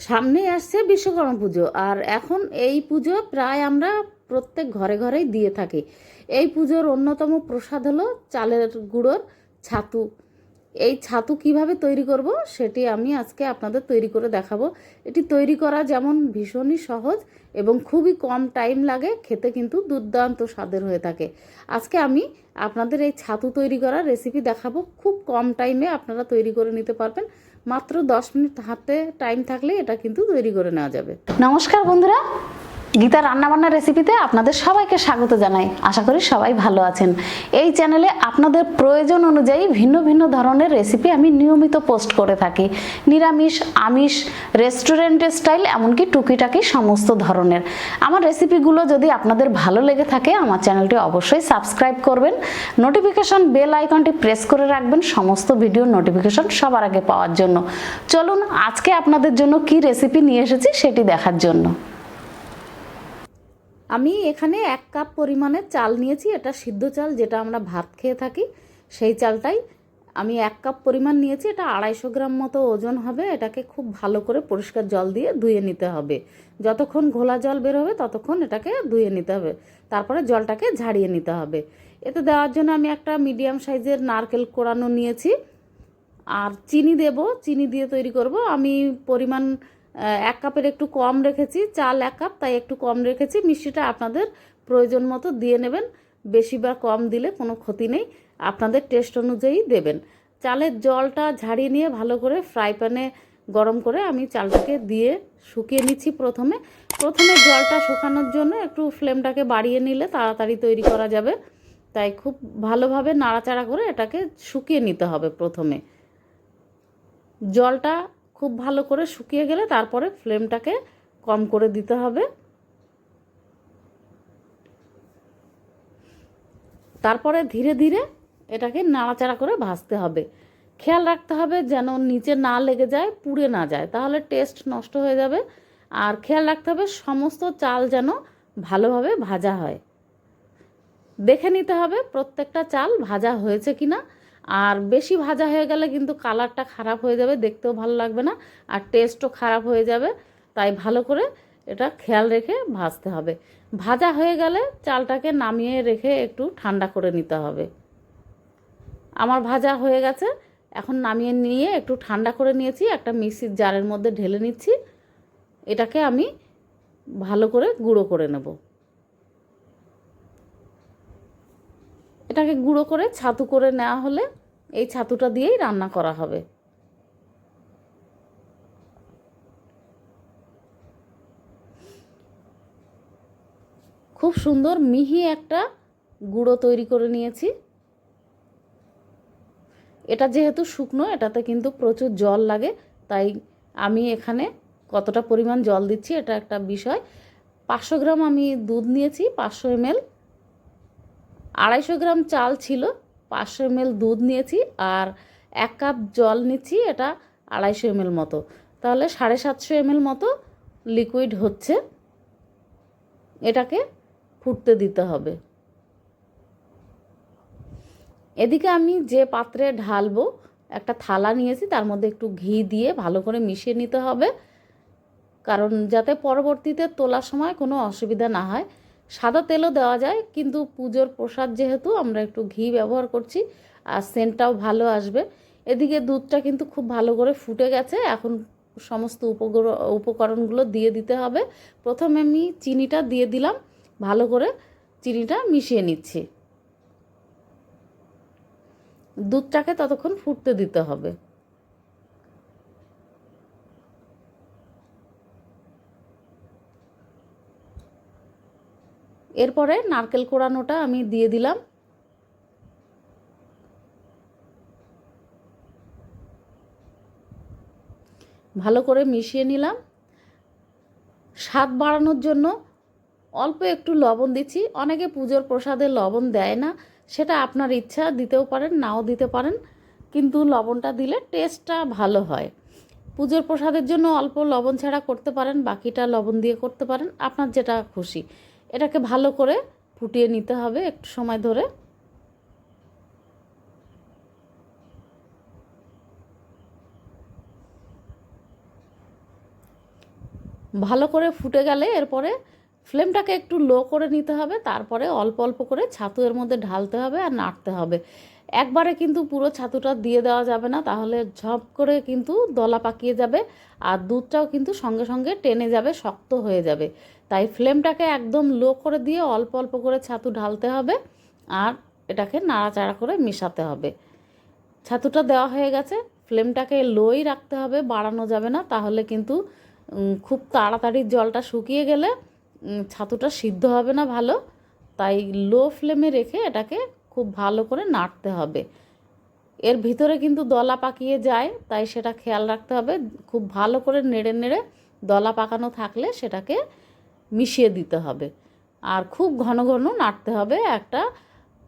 সামনে আসছে বিশ্বকর্মা পুজো, আর এখন এই পুজো প্রায় আমরা প্রত্যেক ঘরে ঘরেই দিয়ে থাকি। এই পুজোর অন্যতম প্রসাদ হলো চালের গুঁড়োর ছাতু। এই ছাতু কীভাবে তৈরি করব সেটি আমি আজকে আপনাদের তৈরি করে দেখাবো। এটি তৈরি করা যেমন ভীষণই সহজ এবং খুবই কম টাইম লাগে, খেতে কিন্তু দুর্দান্ত স্বাদের হয়ে থাকে। আজকে আমি আপনাদের এই ছাতু তৈরি করার রেসিপি দেখাবো। খুব কম টাইমে আপনারা তৈরি করে নিতে পারবেন। মাত্র দশ মিনিট হাতে টাইম থাকলে এটা কিন্তু তৈরি করে নেওয়া যাবে। নমস্কার বন্ধুরা গীতা রান্নাবান্না রেসিপিতে আপনাদের সবাইকে স্বাগত জানাই। আশা করি সবাই ভালো আছেন। এই চ্যানেলে আপনাদের প্রয়োজন অনুযায়ী ভিন্ন ভিন্ন ধরনের রেসিপি আমি নিয়মিত পোস্ট করে থাকি। নিরামিষ, আমিষ রেস্টুরেন্টের স্টাইল এমনকি টুকিটাকি সমস্ত ধরনের। আমার রেসিপিগুলো যদি আপনাদের ভালো লেগে থাকে, আমার চ্যানেলটি অবশ্যই সাবস্ক্রাইব করবেন। নোটিফিকেশন বেল আইকনটি প্রেস করে রাখবেন, সমস্ত ভিডিও নোটিফিকেশন সবার আগে পাওয়ার জন্য। চলুন, আজকে আপনাদের জন্য কি রেসিপি নিয়ে এসেছি সেটি দেখার জন্য। আমি এখানে এক কাপ পরিমাণে চাল নিয়েছি, এটা সিদ্ধ চাল যেটা আমরা ভাত খেয়ে থাকি, সেই চালটাই আমি এক কাপ পরিমাণ নিয়েছি, এটা আড়াইশো গ্রাম মতো ওজন হবে, এটাকে খুব ভালো করে পরিষ্কার জল দিয়ে ধুয়ে নিতে হবে। যতক্ষণ ঘোলা জল বের হবে, ততক্ষণ এটাকে ধুয়ে নিতে হবে। তারপরে জলটাকে ঝাড়িয়ে নিতে হবে। এতে দেওয়ার জন্য আমি একটা মিডিয়াম সাইজের নারকেল কোড়ানো নিয়েছি। আর চিনি দেব, চিনি দিয়ে তৈরি করব। আমি পরিমাণ এক কাপের একটু কম রেখেছি, চাল এক কাপ, তাই একটু কম রেখেছি। মিষ্টিটা আপনাদের প্রয়োজন মতো দিয়ে নেবেন, বেশি বা কম দিলে কোনো ক্ষতি নেই, আপনাদের টেস্ট অনুযায়ী দেবেন। চালের জলটা ঝাড়িয়ে নিয়ে ভালো করে ফ্রাই প্যানে গরম করে আমি চালটাকে দিয়ে শুকিয়ে নিচ্ছি প্রথমে। প্রথমে জলটা শুকানোর জন্য একটু ফ্লেমটাকে বাড়িয়ে নিলে তাড়াতাড়ি তৈরি করা যাবে। তাই খুব ভালোভাবে নাড়াচাড়া করে এটাকে শুকিয়ে নিতে হবে প্রথমে। জলটা খুব ভালো করে শুকিয়ে গেলে তারপরে ফ্লেমটাকে কম করে দিতে হবে। তারপরে ধীরে ধীরে এটাকে নাড়াচাড়া করে ভাজতে হবে। খেয়াল রাখতে হবে যেন নিচে না লেগে যায়, পুড়ে না যায়, তাহলে টেস্ট নষ্ট হয়ে যাবে। আর খেয়াল রাখতে হবে সমস্ত চাল যেন ভালোভাবে ভাজা হয়। দেখে নিতে হবে প্রত্যেকটা চাল ভাজা হয়েছে কিনা। আর বেশি ভাজা হয়ে গেলে কিন্তু কালারটা খারাপ হয়ে যাবে, দেখতেও ভালো লাগবে না। আর টেস্টও খারাপ হয়ে যাবে, তাই ভালো করে এটা খেয়াল রেখে ভাজতে হবে। ভাজা হয়ে গেলে চালটাকে নামিয়ে রেখে একটু ঠান্ডা করে নিতে হবে। আমার ভাজা হয়ে গেছে, এখন নামিয়ে নিয়ে একটু ঠান্ডা করে নিয়েছি, একটা মিক্সির জারের মধ্যে ঢেলে নিচ্ছি। এটাকে আমি ভালো করে গুঁড়ো করে নেব। এটাকে গুঁড়ো করে ছাতু করে নেওয়া হলে এই ছাতুটা দিয়েই রান্না করা হবে। খুব সুন্দর মিহি একটা গুঁড়ো তৈরি করে নিয়েছি। এটা যেহেতু শুকনো, এটাতে কিন্তু প্রচুর জল লাগে, তাই আমি এখানে কতটা পরিমাণ জল দিচ্ছি এটা একটা বিষয়। পাঁচশো গ্রাম আমি দুধ নিয়েছি, পাঁচশো এমএল আড়াইশো গ্রাম চাল ছিল, পাঁচশো এমএল দুধ নিয়েছি আর এক কাপ জল নিচ্ছি, এটা আড়াইশো এমএল মতো। তাহলে সাড়ে সাতশো এমএল মতো লিকুইড হচ্ছে। এটাকে ফুটতে দিতে হবে। এদিকে আমি যে পাত্রে ঢালবো, একটা থালা নিয়েছি, তার মধ্যে একটু ঘি দিয়ে ভালো করে মিশিয়ে নিতে হবে। কারণ যাতে পরবর্তীতে তোলার সময় কোনো অসুবিধা না হয়। সাদা তেলও দেওয়া যায়, কিন্তু পুজোর প্রসাদ যেহেতু আমরা একটু ঘি ব্যবহার করছি, আর সেন্টটাও ভালো আসবে। এদিকে দুধটা কিন্তু খুব ভালো করে ফুটে গেছে, এখন সমস্ত উপকরণগুলো দিয়ে দিতে হবে। প্রথমে আমি চিনিটা দিয়ে দিলাম, ভালো করে চিনিটা মিশিয়ে নিচ্ছি। দুধটাকে ততক্ষণ ফুটতে দিতে হবে। এরপরে নারকেল কোড়ানোটা আমি দিয়ে দিলাম। ভালো করে মিশিয়ে নিলাম। স্বাদ বাড়ানোর জন্য অল্প একটু লবণ দিচ্ছি। অনেকে পুজোর প্রসাদে লবণ দেয় না, সেটা আপনার ইচ্ছা, দিতেও পারেন, নাও দিতে পারেন। কিন্তু লবণটা দিলে টেস্টটা ভালো হয়। পুজোর প্রসাদের জন্য অল্প লবণ ছাড়া করতে পারেন, বাকিটা লবণ দিয়ে করতে পারেন, আপনার যেটা খুশি। এটাকে ভালো করে ফুটিয়ে নিতে হবে একটু সময় ধরে। ভালো করে ফুটে গেলে এরপরে ফ্লেমটাকে একটু লো করে নিতে হবে, তারপরে অল্প অল্প করে ছাতু এর মধ্যে ঢালতে হবে আর নাড়তে হবে। একবারে কিন্তু পুরো ছাতুটা দিয়ে দেওয়া যাবে না, তাহলে ঝপ করে কিন্তু দলা পাকিয়ে যাবে আর দুধটাও কিন্তু সঙ্গে সঙ্গে টেনে যাবে, শক্ত হয়ে যাবে। তাই ফ্লেমটাকে একদম লো করে দিয়ে অল্প অল্প করে ছাতু ঢালতে হবে আর এটাকে নাড়াচাড়া করে মেশাতে হবে। ছাতুটা দেওয়া হয়ে গেছে, ফ্লেমটাকে লোই রাখতে হবে, বাড়ানো যাবে না, তাহলে কিন্তু খুব তাড়াতাড়ি জলটা শুকিয়ে গেলে ছাতুটা সিদ্ধ হবে না ভালো, তাই লো ফ্লেমে রেখে এটাকে খুব ভালো করে নাড়তে হবে। এর ভিতরে কিন্তু দলা পাকিয়ে যায়, তাই সেটা খেয়াল রাখতে হবে, খুব ভালো করে নেড়ে নেড়ে দলা পাকানো থাকলে সেটাকে মিশিয়ে দিতে হবে। আর খুব ঘন ঘন নাড়তে হবে, একটা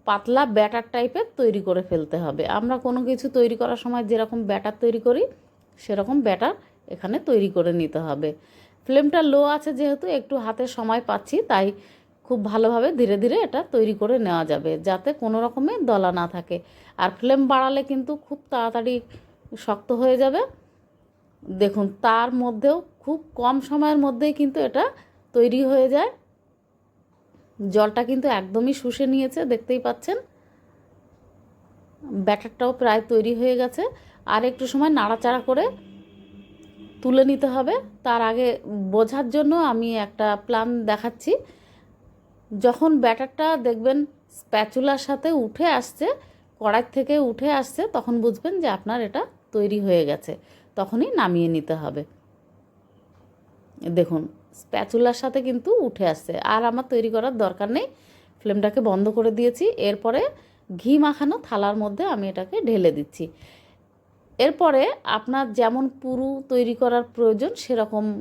পাতলা ব্যাটার টাইপের তৈরি করে ফেলতে হবে। আমরা কোনো কিছু তৈরি করার সময় যেরকম ব্যাটার তৈরি করি, সেরকম ব্যাটার এখানে তৈরি করে নিতে হবে। ফ্লেমটা লো আছে যেহেতু, একটু হাতে সময় পাচ্ছি, তাই খুব ভালোভাবে ধীরে ধীরে এটা তৈরি করে নেওয়া যাবে, যাতে কোনো রকমের দলা না থাকে। আর ফ্লেম বাড়ালে কিন্তু খুব তাড়াতাড়ি শক্ত হয়ে যাবে। দেখুন, তার মধ্যেও খুব কম সময়ের মধ্যেই কিন্তু এটা তৈরি হয়ে যায়। জলটা কিন্তু একদমই শুষে নিয়েছে, দেখতেই পাচ্ছেন। ব্যাটারটাও প্রায় তৈরি হয়ে গেছে। আর একটু সময় নাড়াচাড়া করে তুলে নিতে হবে। তার আগে বোঝার জন্য আমি একটা প্ল্যান দেখাচ্ছি। যখন ব্যাটারটা দেখবেন স্প্যাচুলার সাথে উঠে আসছে, কড়াই থেকে উঠে আসছে, তখন বুঝবেন যে আপনার এটা তৈরি হয়ে গেছে। তখনই নামিয়ে নিতে হবে। দেখুন স্প্যাচুলার সাথে কিন্তু উঠে আসছে। আর আমার তৈরি করার দরকার নেই। ফ্লেমটাকে বন্ধ করে দিয়েছি। এরপরে ঘি মাখানো থালার মধ্যে আমি এটাকে ঢেলে দিচ্ছি। এরপরে আপনার যেমন পুরু তৈরি করার প্রয়োজন, সেরকম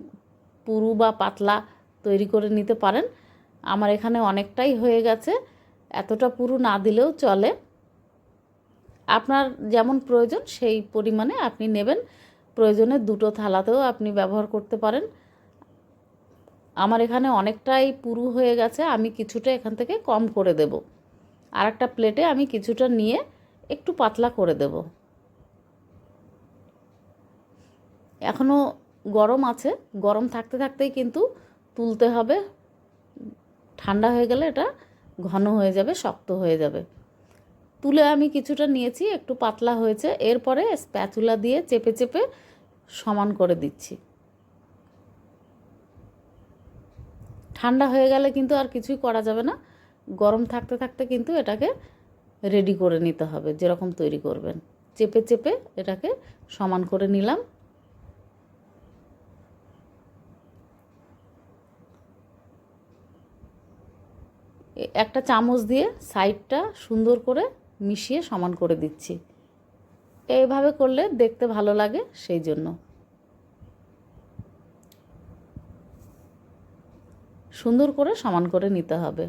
পুরু বা পাতলা তৈরি করে নিতে পারেন। আমার এখানে অনেকটাই হয়ে গেছে। এতটা পুরু না দিলেও চলে। আপনার যেমন প্রয়োজন, সেই পরিমাণে আপনি নেবেন। প্রয়োজনে দুটো থালাতেও আপনি ব্যবহার করতে পারেন। আমার এখানে অনেকটাই পুরু হয়ে গেছে, আমি কিছুটা এখান থেকে কম করে দেব। আর একটা প্লেটে আমি কিছুটা নিয়ে একটু পাতলা করে দেব। এখনও গরম আছে, গরম থাকতে থাকতেই কিন্তু তুলতে হবে। ঠান্ডা হয়ে গেলে এটা ঘন হয়ে যাবে, শক্ত হয়ে যাবে। তুলে আমি কিছুটা নিয়েছি, একটু পাতলা হয়েছে, এরপরে স্প্যাচুলা দিয়ে চেপে চেপে সমান করে দিচ্ছি। ঠান্ডা হয়ে গেলে কিন্তু আর কিছুই করা যাবে না। গরম থাকতে থাকতে কিন্তু এটাকে রেডি করে নিতে হবে, যেরকম তৈরি করবেন। চেপে চেপে এটাকে সমান করে নিলাম। একটা চামচ দিয়ে সাইডটা সুন্দর করে মিশিয়ে সমান করে দিচ্ছি। এইভাবে করলে দেখতে ভালো লাগে সেই জন্য। সুন্দর করে সমান করে নিতে হবে।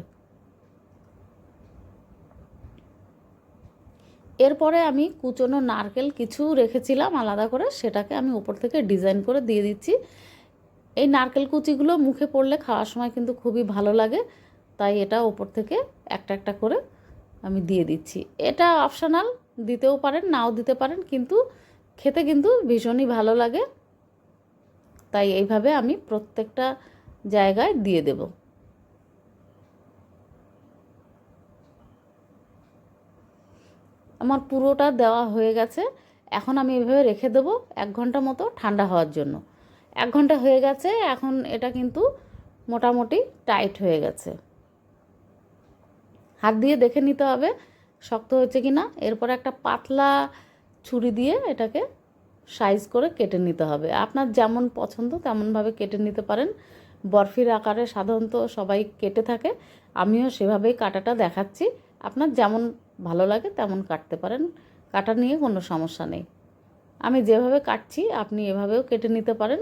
এরপরে আমি কুচনো নারকেল কিছু রেখেছিলাম আলাদা করে, সেটাকে আমি উপর থেকে ডিজাইন করে দিয়ে দিচ্ছি। এই নারকেল কুচিগুলো মুখে পড়লে খাওয়ার সময় কিন্তু খুবই ভালো লাগে, তাই এটা ওপর থেকে একটা একটা করে আমি দিয়ে দিচ্ছি। এটা অপশনাল, দিতেও পারেন, নাও দিতে পারেন, কিন্তু খেতে কিন্তু ভীষণই ভালো লাগে। তাই এইভাবে আমি প্রত্যেকটা জায়গায় দিয়ে দেব। আমার পুরোটা দেওয়া হয়ে গেছে। এখন আমি এভাবে রেখে দেবো এক ঘণ্টা মতো ঠান্ডা হওয়ার জন্য। এক ঘণ্টা হয়ে গেছে, এখন এটা কিন্তু মোটামুটি টাইট হয়ে গেছে। হাত দিয়ে দেখে নিতে হবে, শক্ত হয়েছে কি না এরপর একটা পাতলা ছুরি দিয়ে এটাকে সাইজ করে কেটে নিতে হবে। আপনার যেমন পছন্দ তেমনভাবে কেটে নিতে পারেন। বরফির আকারে সাধারণত সবাই কেটে থাকে। আমিও সেভাবেই কাটাটা দেখাচ্ছি। আপনার যেমন ভালো লাগে তেমন কাটতে পারেন। কাটা নিয়ে কোনো সমস্যা নেই। আমি যেভাবে কাটছি, আপনি এভাবেও কেটে নিতে পারেন।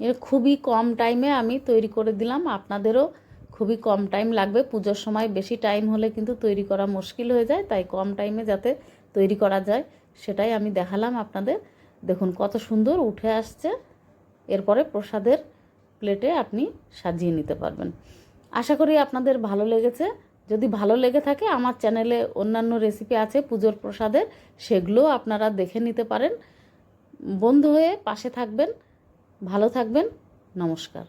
এর খুবই কম টাইমে আমি তৈরি করে দিলাম। আপনাদেরও খুবই কম টাইম লাগবে। পুজোর সময় বেশি টাইম হলে কিন্তু তৈরি করা মুশকিল হয়ে যায়। তাই কম টাইমে যাতে তৈরি করা যায়। সেটাই আমি দেখালাম আপনাদের। দেখুন কত সুন্দর উঠে আসছে। এরপরে প্রসাদের প্লেটে আপনি সাজিয়ে নিতে পারবেন। আশা করি আপনাদের ভালো লেগেছে। যদি ভালো লেগে থাকে, আমার চ্যানেলে অন্যান্য রেসিপি আছে পুজোর প্রসাদের, সেগুলোও আপনারা দেখে নিতে পারেন। বন্ধু হয়ে পাশে থাকবেন। ভালো থাকবেন। নমস্কার।